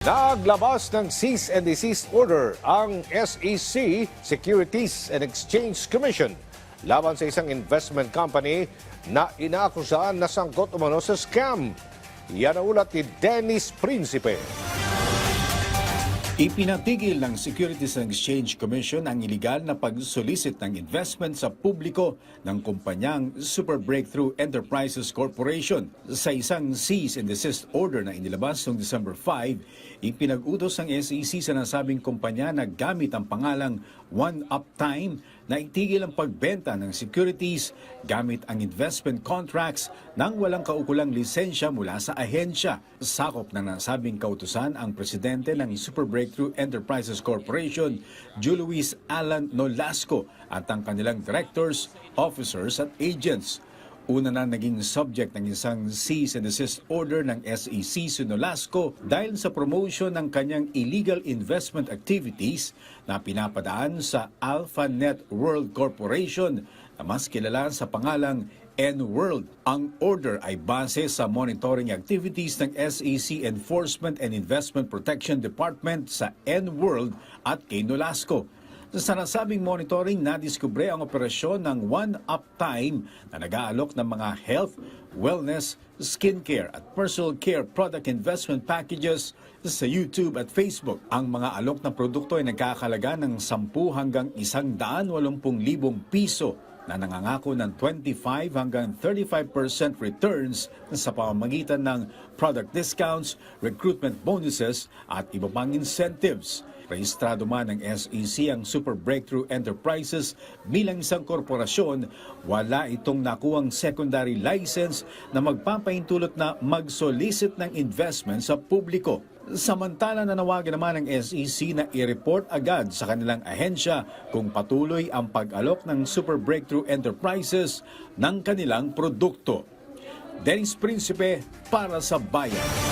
Naglabas ng cease and desist order ang SEC, Securities and Exchange Commission, laban sa isang investment company na inaakusahan na sangkot umano sa scam. Yan ang ulat ni Dennis Principe. Ipinatigil ng Securities and Exchange Commission ang iligal na pag-solicit ng investment sa publiko ng kumpanyang Super Breakthrough Enterprises Corporation. Sa isang cease and desist order na inilabas noong December 5, ipinag-utos ng SEC sa nasabing kumpanya na gamit ang pangalang One Uptime na itigil ang pagbenta ng securities gamit ang investment contracts nang walang kaukulang lisensya mula sa ahensya. Sakop ng nasabing kautusan ang presidente ng Super Breakthrough Enterprises Corporation, Julius Alan Nolasco at ang kanilang directors, officers at agents. Una na naging subject ng isang cease and desist order ng SEC si Nolasco dahil sa promotion ng kanyang illegal investment activities na pinapadaan sa AlphaNet World Corporation na mas kilala sa pangalang N-World. Ang order ay base sa monitoring activities ng SEC Enforcement and Investment Protection Department sa N-World at kay Nolasco. Sa nasabing monitoring, nadiskubre ang operasyon ng One Uptime na nag-aalok ng mga health, wellness, skincare at personal care product investment packages sa YouTube at Facebook. Ang mga alok na produkto ay nagkakalaga ng 10 hanggang 180,000 piso na nangangako ng 25 hanggang 35% returns sa pamamagitan ng product discounts, recruitment bonuses at iba pang incentives. Rehistrado man ng SEC ang Super Breakthrough Enterprises bilang isang korporasyon, wala itong nakuwang secondary license na magpapahintulot na mag-solicit ng investment sa publiko. Samantala nanawagan naman ng SEC na i-report agad sa kanilang ahensya kung patuloy ang pag-alok ng Super Breakthrough Enterprises ng kanilang produkto. Dennis Principe para sa Bayan.